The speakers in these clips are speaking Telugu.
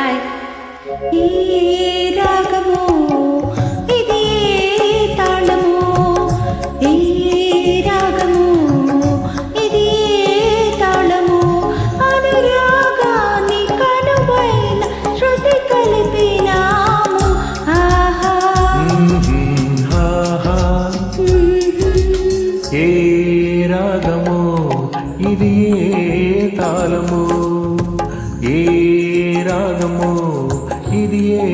హాయ్ ఈ రాగము ఇది తాళము ఈ రాగము ఇది తాళము అనురాగాన్ని కనువైన శృతి కలిపినాము. ఆహా. ఆహా ఏ రాగము ఇది ఏ తాళము. ఏ రాగమో ఇది ఏ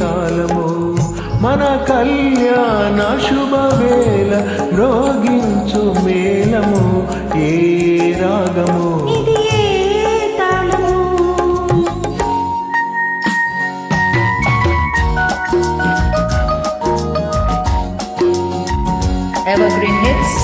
తాళమో? మన కళ్యాణ శుభవేళ రోగించు మేళము ఏ రాగము? Evergreen Hits.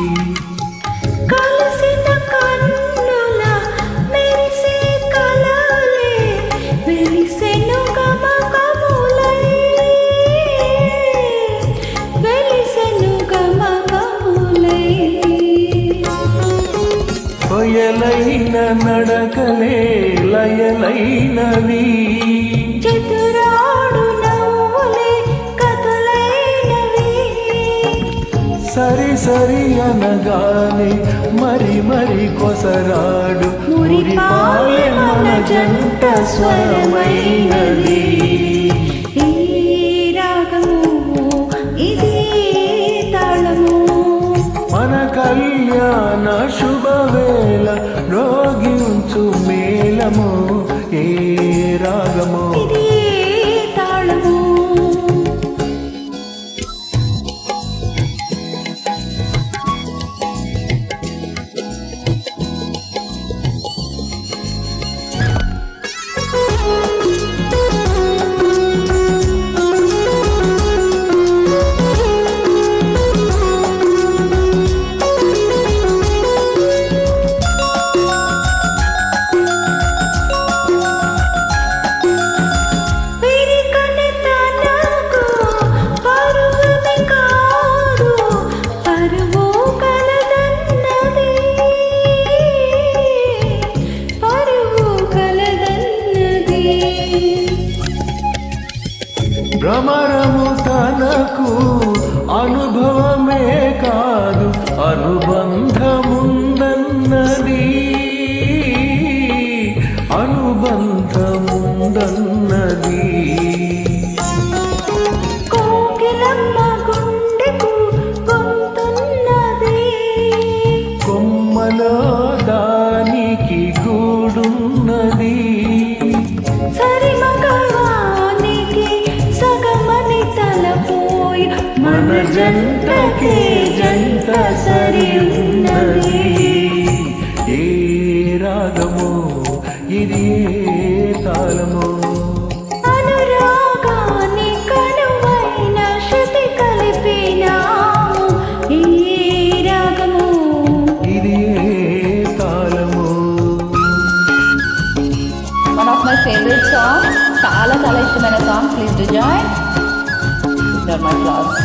నడకలే లయలైనవి. సరి సరి అనగానే మరి మరి కొసరాడు. మురిపాలె మన జంట స్వరమైనది. భ్రమరము తనకు అనుభవమే కాదు అనుబంధముందన్నది. అనుబంధ జంటకే జంట సరి ఉన్నది ఏ రాగము ఇది ఏ తాళము? అనురాగాన్ని కనువైన శృతి కలిపినాము. ఈ రాగము ఇది ఏ తాళము? One of my favorite songs. చాలా చాలా ఇష్టమైన song please do join my class